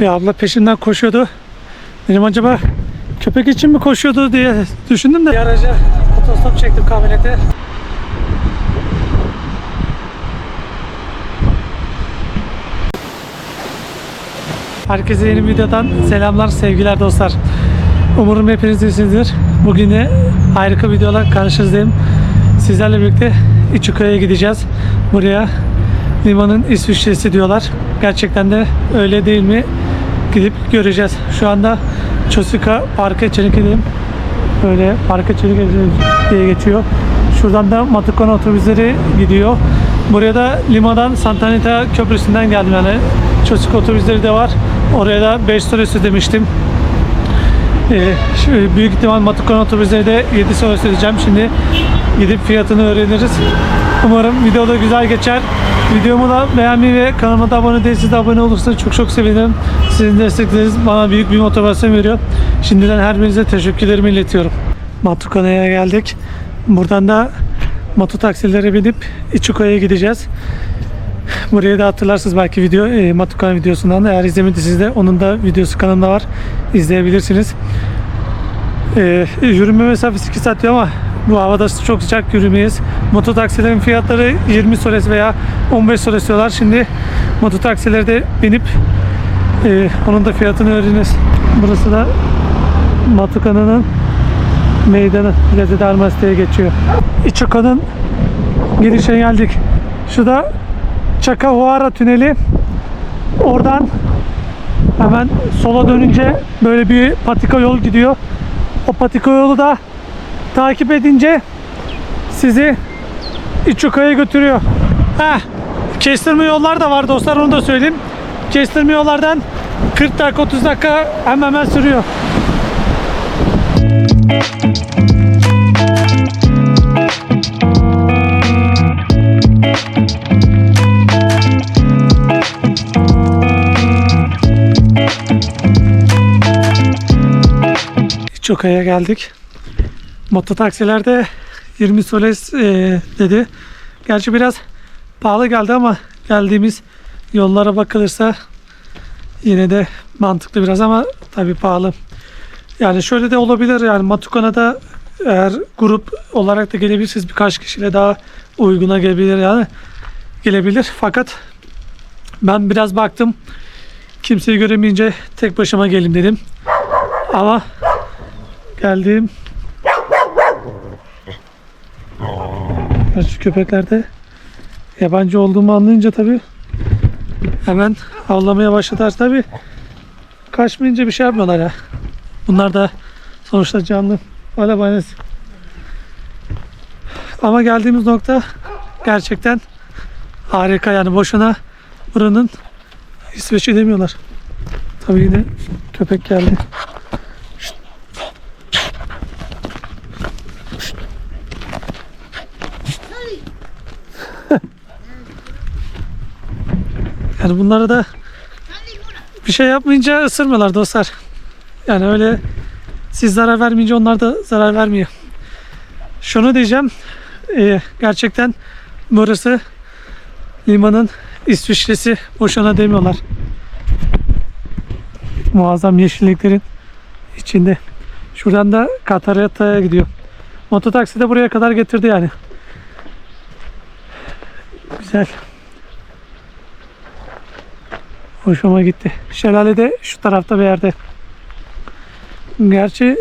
Bir abla peşinden koşuyordu. Dedim acaba köpek için mi koşuyordu diye düşündüm de. Bir araca otostop çektim kamyonete. Herkese yeni videodan selamlar, sevgiler dostlar. Umarım hepiniz iyisinizdir. Bugün de harika videolar karşınızdayım. Sizlerle birlikte İçüköy'e gideceğiz. Buraya limanın İsviçresi diyorlar. Gerçekten de öyle değil mi? Gidip göreceğiz. Şu anda Çosika Parka Çelik'teyim. Böyle Parka Çelik diye geçiyor. Şuradan da Matukon otobüsleri gidiyor. Buraya da limadan Santanita Köprüsü'nden geldim yani. Çosika otobüsleri de var. Oraya da 5 sorusu demiştim. Ee, şu büyük ihtimal Matukon otobüsleri de 7 soru söyleyeceğim. Şimdi gidip fiyatını öğreniriz. Umarım video da güzel geçer. Videomu da beğenmeyi ve kanalıma da abone değilseniz de abone olursanız çok çok sevinirim. Sizin destekleriniz bana büyük bir motivasyon veriyor. Şimdiden her birinize teşekkürlerimi iletiyorum. Matukona'ya geldik. Buradan da moto taksilere binip İçuko'ya gideceğiz. Burayı da hatırlarsınız belki video e, Matukana videosundan da eğer izlemediyseniz de onun da videosu kanalımda var. İzleyebilirsiniz. E, yürüme mesafesi 2 saat diyor ama bu havada çok sıcak yürümeyiz. Moto taksilerin fiyatları 20 soles veya 15 soles diyorlar. Şimdi moto taksilere de binip e, onun da fiyatını öğreniriz. Burası da Matukana'nın meydanı. Plaza Darmaste'ye geçiyor. İçoko'nun girişine geldik. Şu da Çakahuara Tüneli. Oradan hemen sola dönünce böyle bir patika yol gidiyor. O patika yolu da takip edince sizi İçuka'ya götürüyor. Heh, kestirme yollar da var dostlar onu da söyleyeyim. Kestirme yollardan 40 dakika 30 dakika hemen hemen sürüyor. Çoka'ya geldik. Moto taksilerde 20 soles e, dedi. Gerçi biraz pahalı geldi ama geldiğimiz yollara bakılırsa yine de mantıklı biraz ama tabii pahalı. Yani şöyle de olabilir yani Matukana'da eğer grup olarak da gelebilirsiniz birkaç kişiyle daha uyguna gelebilir yani gelebilir fakat ben biraz baktım kimseyi göremeyince tek başıma gelin dedim ama geldiğim şu köpeklerde yabancı olduğumu anlayınca tabi hemen avlamaya başladılar. Tabi kaçmayınca bir şey yapmıyorlar ya. Bunlar da sonuçta canlı alabanesi ama geldiğimiz nokta gerçekten harika yani boşuna buranın İsveç'i demiyorlar. Tabi yine köpek geldi Yani bunlara da bir şey yapmayınca ısırmıyorlar dostlar. Yani öyle siz zarar vermeyince onlar da zarar vermiyor. Şunu diyeceğim. e, gerçekten burası limanın İsviçresi boşuna demiyorlar. Muazzam yeşilliklerin içinde. Şuradan da Katarata'ya gidiyor. Mototaksi de buraya kadar getirdi yani. Güzel. Hoşuma gitti. Şelale de şu tarafta bir yerde. Gerçi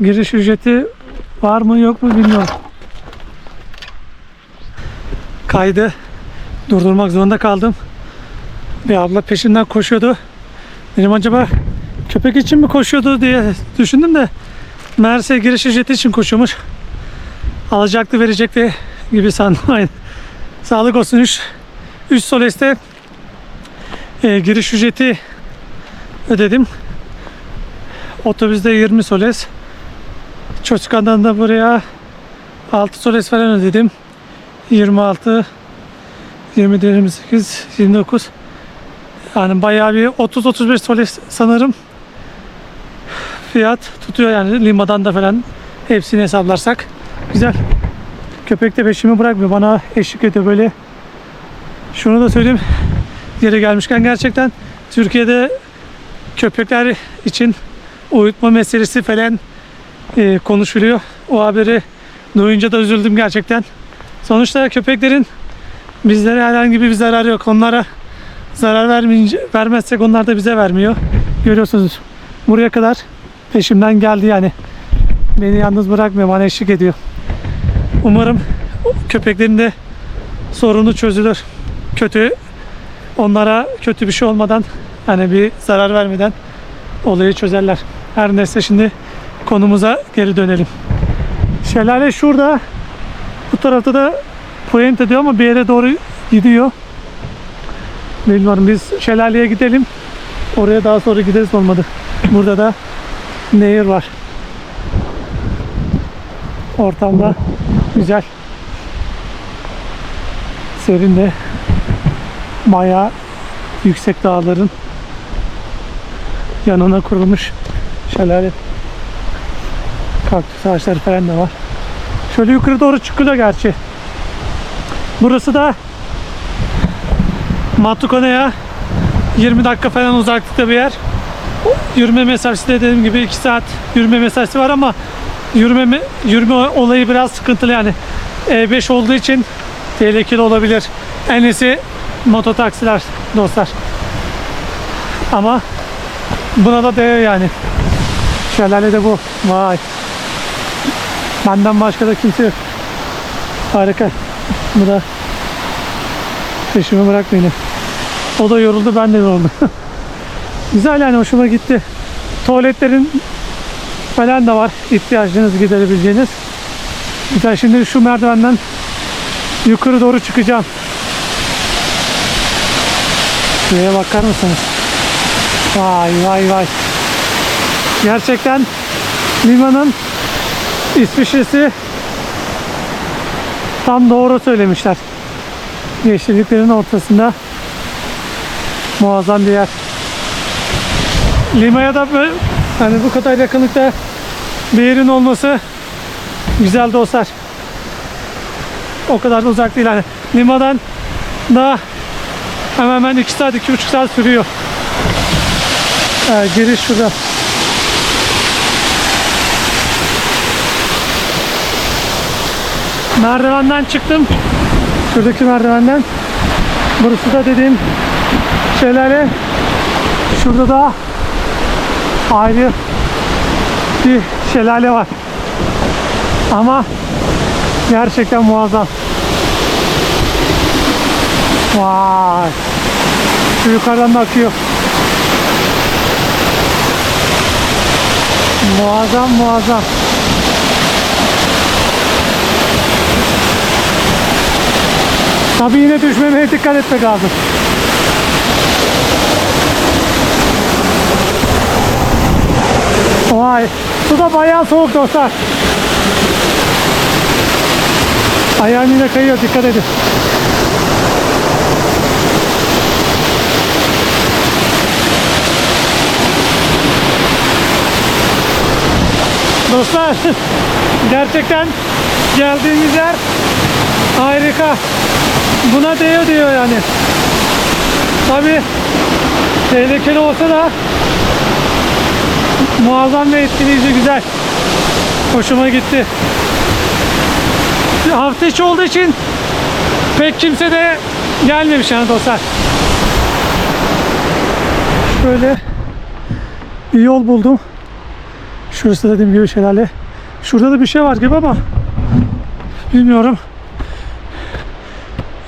giriş ücreti var mı yok mu bilmiyorum. Kaydı durdurmak zorunda kaldım. Bir abla peşinden koşuyordu. Dedim acaba köpek için mi koşuyordu diye düşündüm de meğerse giriş ücreti için koşuyormuş. Alacaktı verecekti gibi sandım. Sağlık olsun 3 3 soleste e, giriş ücreti ödedim. Otobüste 20 soles. Çocukandan da buraya 6 soles falan ödedim. 26 27 28 29 yani bayağı bir 30-35 soles sanırım. Fiyat tutuyor yani limadan da falan hepsini hesaplarsak. Güzel. Köpek de peşimi bırakmıyor. Bana eşlik ediyor böyle. Şunu da söyleyeyim yere gelmişken gerçekten Türkiye'de köpekler için uyutma meselesi falan e, konuşuluyor. O haberi duyunca da üzüldüm gerçekten. Sonuçta köpeklerin bizlere herhangi bir zararı yok. Onlara zarar vermeyince, vermezsek onlar da bize vermiyor. Görüyorsunuz buraya kadar peşimden geldi yani. Beni yalnız bırakmıyor, bana eşlik ediyor. Umarım köpeklerin de sorunu çözülür. Kötü onlara kötü bir şey olmadan yani bir zarar vermeden olayı çözerler. Her neyse şimdi konumuza geri dönelim. Şelale şurada. Bu tarafta da Puente diyor ama bir yere doğru gidiyor. Bilmiyorum biz şelaleye gidelim. Oraya daha sonra gideriz olmadı. Burada da nehir var. Ortamda güzel. Serin de bayağı yüksek dağların yanına kurulmuş şelale. Kaktüs ağaçları falan da var. Şöyle yukarı doğru çıkılıyor gerçi. Burası da Matukone'ya 20 dakika falan uzaklıkta bir yer. Yürüme mesafesi de dediğim gibi 2 saat yürüme mesafesi var ama yürüme me- yürüme olayı biraz sıkıntılı yani. E5 olduğu için tehlikeli olabilir. En iyisi mototaksiler dostlar. Ama buna da değiyor yani. Şelale de bu. Vay. Benden başka da kimse yok. Harika. Bu da peşimi bırak beni. O da yoruldu ben de yoruldum. Güzel yani hoşuma gitti. Tuvaletlerin falan da var. İhtiyacınızı giderebileceğiniz. Güzel şimdi şu merdivenden yukarı doğru çıkacağım. Şuraya bakar mısınız? Vay vay vay. Gerçekten limanın İsviçresi tam doğru söylemişler. Yeşilliklerin ortasında muazzam bir yer. Lima'ya da böyle, hani bu kadar yakınlıkta bir yerin olması güzel dostlar. O kadar da uzak değil hani. Lima'dan da hemen hemen 2 saat 2,5 saat sürüyor. Ee, giriş şurada. Merdivenden çıktım. Şuradaki merdivenden. Burası da dediğim şelale. Şurada da ayrı bir şelale var. Ama gerçekten muazzam. Vay. Yukarıdan da akıyor. Muazzam muazzam. Tabii yine düşmemeye dikkat etmek lazım. Vay. Su da bayağı soğuk dostlar. Ayağım yine kayıyor dikkat edin. Dostlar gerçekten geldiğimiz yer harika. Buna değiyor diyor yani. Tabi tehlikeli olsa da muazzam ve etkileyici güzel. Hoşuma gitti. Hafta içi olduğu için pek kimse de gelmemiş yani dostlar. Şöyle bir yol buldum. Şurası dediğim gibi şelale. Şurada da bir şey var gibi ama bilmiyorum.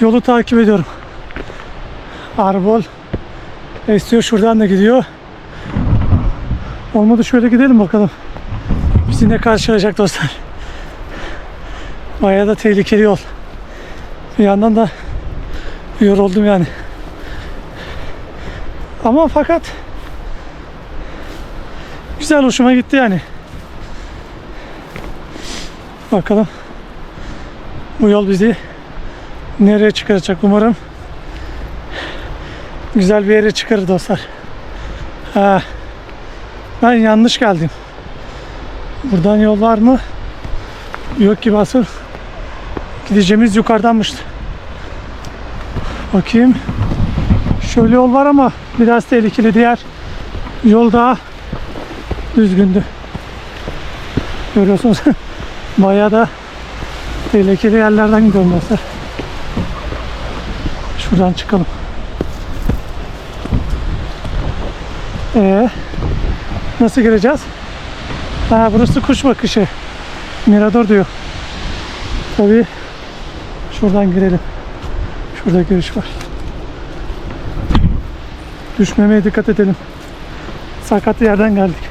Yolu takip ediyorum. Arbol esiyor şuradan da gidiyor. Olmadı şöyle gidelim bakalım. Bizi ne karşılayacak dostlar. Bayağı da tehlikeli yol. Bir yandan da yoruldum yani. Ama fakat güzel hoşuma gitti yani. Bakalım bu yol bizi nereye çıkaracak umarım güzel bir yere çıkarır dostlar. Ha, ben yanlış geldim. Buradan yol var mı? Yok gibi asıl gideceğimiz yukarıdanmıştı. Bakayım. Şöyle yol var ama biraz tehlikeli diğer Yol daha düzgündü. Görüyorsunuz bayağı da tehlikeli yerlerden gidiyorum dostlar. Şuradan çıkalım. Ee, nasıl gireceğiz? Ha, burası kuş bakışı. Mirador diyor. Tabii şuradan girelim. Şurada giriş var. Düşmemeye dikkat edelim. Sakat yerden geldik.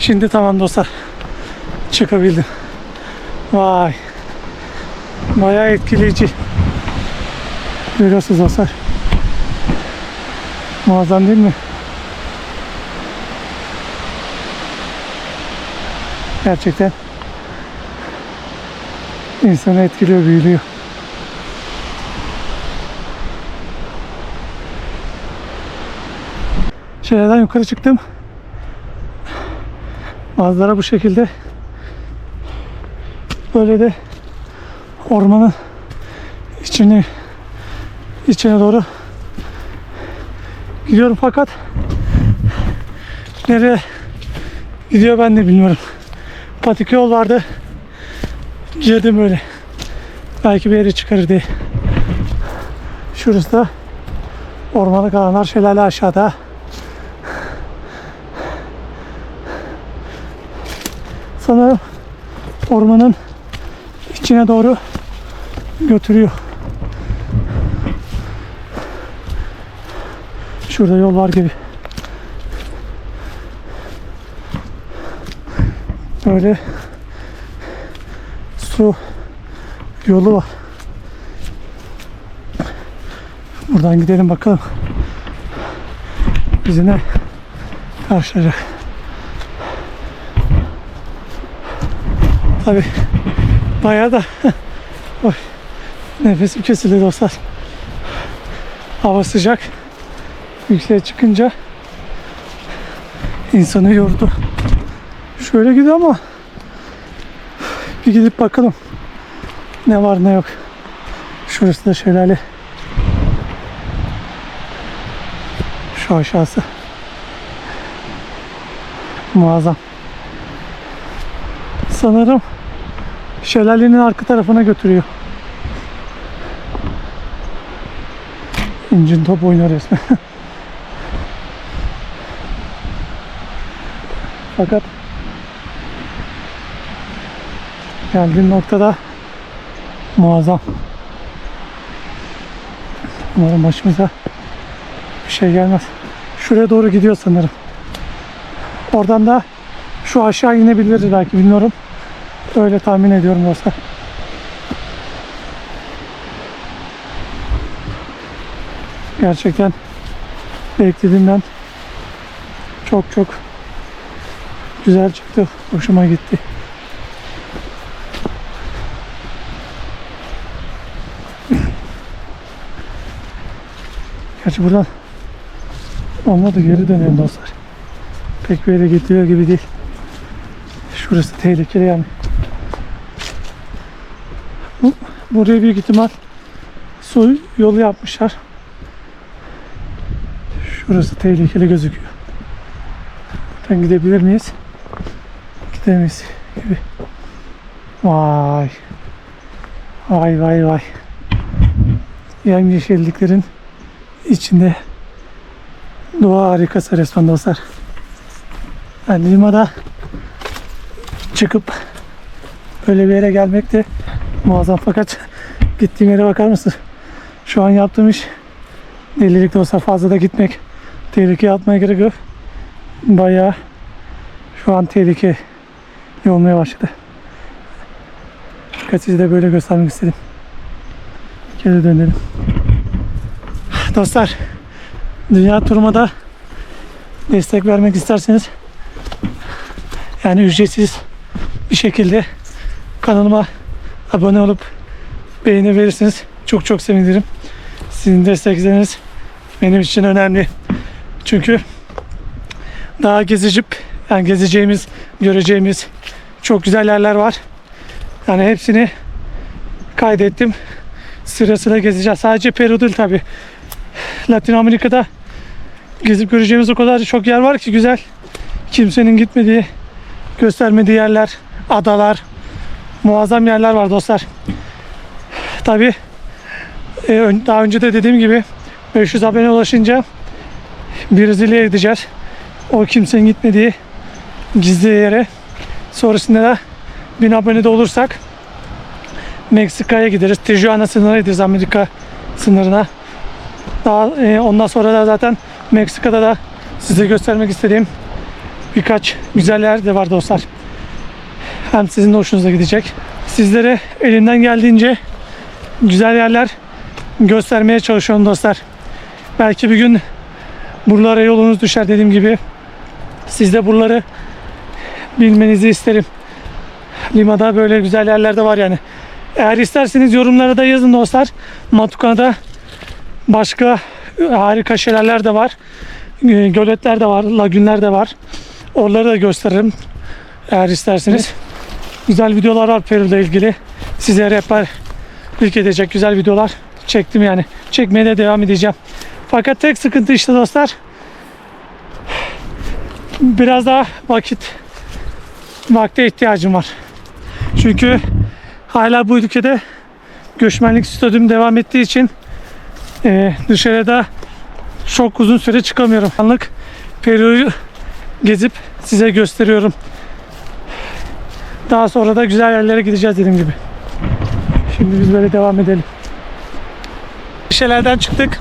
Şimdi tamam dostlar. Çıkabildim. Vay. Bayağı etkileyici. Görüyorsunuz dostlar. Muazzam değil mi? Gerçekten insanı etkiliyor, büyülüyor. Şeylerden yukarı çıktım. Manzara bu şekilde. Böyle de ormanın içini içine doğru gidiyorum fakat nereye gidiyor ben de bilmiyorum. Patik yol vardı. Girdim öyle. Belki bir yere çıkarır diye. Şurası da ormanlık alanlar şelale aşağıda. Sanırım ormanın içine doğru götürüyor. Şurada yol var gibi. Böyle su yolu var. Buradan gidelim bakalım. Bizi ne karşılayacak. Tabi bayağı da Oy, nefesim kesildi dostlar. Hava sıcak. Yükseğe çıkınca insanı yordu. Şöyle gidiyor ama bir gidip bakalım ne var ne yok. Şurası da şelale. Şu aşağısı. Muazzam. Sanırım şelalenin arka tarafına götürüyor. İncin top oynuyor resmen. Fakat geldiğim noktada muazzam. Umarım başımıza bir şey gelmez. Şuraya doğru gidiyor sanırım. Oradan da şu aşağı inebiliriz belki bilmiyorum. Öyle tahmin ediyorum dostlar. Gerçekten beklediğimden çok çok güzel çıktı. Hoşuma gitti. Gerçi buradan olmadı geri dönelim dostlar. Pek bir yere gidiyor gibi değil. Şurası tehlikeli yani. Bu, buraya büyük ihtimal su yolu yapmışlar. Şurası tehlikeli gözüküyor. Buradan gidebilir miyiz? Gidemeyiz gibi. Vay. Vay vay vay. Yemyeşilliklerin içinde doğa harikası resmen dostlar. Yani Lima'da çıkıp böyle bir yere gelmek de muazzam fakat gittiğim yere bakar mısın? Şu an yaptığım iş delilik de olsa fazla da gitmek tehlikeye atmaya gerek yok. Bayağı şu an tehlike olmaya başladı. Size de böyle göstermek istedim. Geri dönelim. Dostlar Dünya turuma da destek vermek isterseniz yani ücretsiz bir şekilde kanalıma abone olup beğeni verirseniz çok çok sevinirim. Sizin destekleriniz benim için önemli. Çünkü daha gezicip yani gezeceğimiz, göreceğimiz çok güzel yerler var. Yani hepsini kaydettim. Sırasıyla gezeceğiz. Sadece Peru değil tabi. Latin Amerika'da gezip göreceğimiz o kadar çok yer var ki güzel. Kimsenin gitmediği, göstermediği yerler, adalar, muazzam yerler var dostlar. Tabi daha önce de dediğim gibi 500 abone ulaşınca Brezilya'ya gideceğiz. O kimsenin gitmediği gizli yere. Sonrasında da 1000 abone de olursak Meksika'ya gideriz. Tijuana sınırına gideriz Amerika sınırına. Daha e, ondan sonra da zaten Meksika'da da size göstermek istediğim birkaç güzel yer de var dostlar. Hem sizin de hoşunuza gidecek. Sizlere elimden geldiğince güzel yerler göstermeye çalışıyorum dostlar. Belki bir gün buralara yolunuz düşer dediğim gibi. Siz de buraları bilmenizi isterim. Lima'da böyle güzel yerler de var yani. Eğer isterseniz yorumlara da yazın dostlar. Matukana'da başka harika şelaleler de var. Ee, Göletler de var, lagünler de var. Oraları da gösteririm. Eğer isterseniz. Güzel videolar var Peru'da ilgili. Size rehberlik edecek güzel videolar çektim yani. Çekmeye de devam edeceğim. Fakat tek sıkıntı işte dostlar. Biraz daha vakit vakte ihtiyacım var. Çünkü hala bu ülkede göçmenlik stadyum devam ettiği için e, dışarıda çok uzun süre çıkamıyorum. Anlık Peru'yu gezip size gösteriyorum. Daha sonra da güzel yerlere gideceğiz dediğim gibi. Şimdi biz böyle devam edelim. Şelerden çıktık.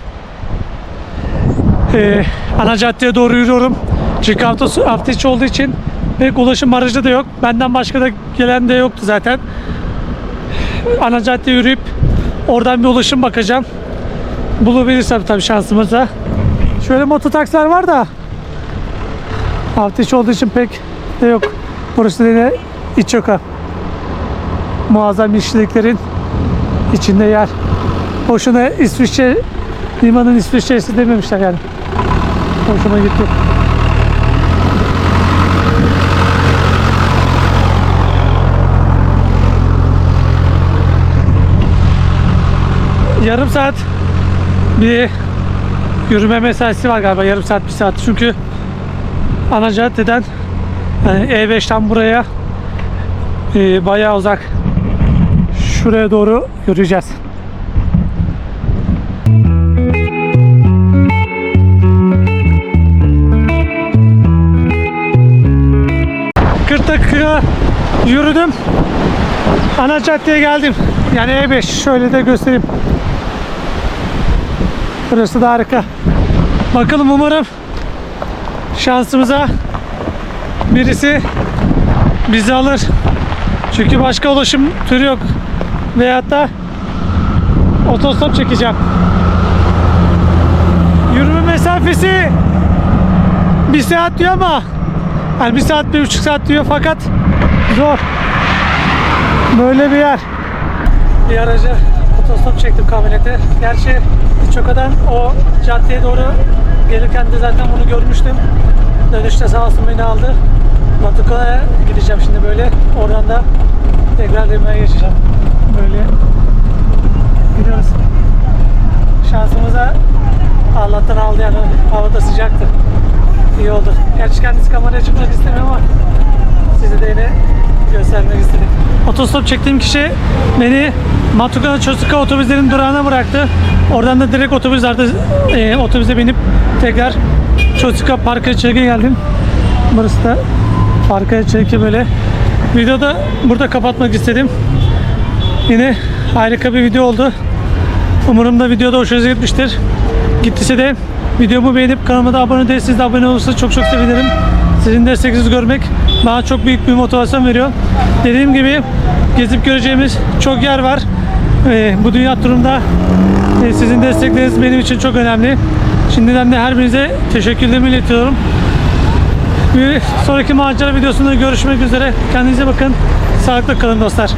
Ee, ana caddeye doğru yürüyorum. Çünkü hafta, hafta içi olduğu için pek ulaşım aracı da yok. Benden başka da gelen de yoktu zaten. Ana caddeye yürüyüp oradan bir ulaşım bakacağım. Bulabilirsem tabii şansımıza. Şöyle mototaksiler var da hafta içi olduğu için pek de yok. Burası da iç yoka. Muazzam işçiliklerin içinde yer. Boşuna İsviçre limanın İsviçre'si dememişler yani. Hoşuma gitti. Yarım saat bir yürüme mesaisi var galiba yarım saat bir saat çünkü ana caddeden yani E5'ten buraya e, bayağı uzak şuraya doğru yürüyeceğiz. Dakika yürüdüm. Ana caddeye geldim. Yani E5 şöyle de göstereyim. Burası da harika. Bakalım umarım şansımıza birisi bizi alır. Çünkü başka ulaşım türü yok. Veyahut da otostop çekeceğim. Yürüme mesafesi bir saat diyor ama yani bir saat bir buçuk saat diyor fakat zor. Böyle bir yer. Bir araca otostop çektim kamyonete. Gerçi Çoka'dan o caddeye doğru gelirken de zaten bunu görmüştüm. Dönüşte sağ olsun beni aldı. Matuka'ya gideceğim şimdi böyle. Oradan da tekrar Lima'ya geçeceğim. Böyle gidiyoruz. Şansımıza Allah'tan aldı yani havada sıcaktı. İyi oldu. Gerçi kendisi kameraya çıkmak istemiyor ama size de yine göstermek istedim. Otostop çektiğim kişi beni Matuka Çosuka otobüslerin durağına bıraktı. Oradan da direkt otobüslerde e, otobüse binip tekrar Çosuka Parka Çelike geldim. Burası da Parka Çelike böyle. Videoda burada kapatmak istedim. Yine harika bir video oldu. Umarım da videoda hoşunuza gitmiştir. Gittiyse de videomu beğenip kanalıma da abone değilseniz de abone olursanız çok çok sevinirim. Sizin destekinizi görmek bana çok büyük bir motivasyon veriyor. Dediğim gibi gezip göreceğimiz çok yer var. Ee, bu dünya turunda e, sizin destekleriniz benim için çok önemli. Şimdiden de her birinize teşekkürlerimi iletiyorum. Bir sonraki macera videosunda görüşmek üzere. Kendinize bakın. Sağlıkla kalın dostlar.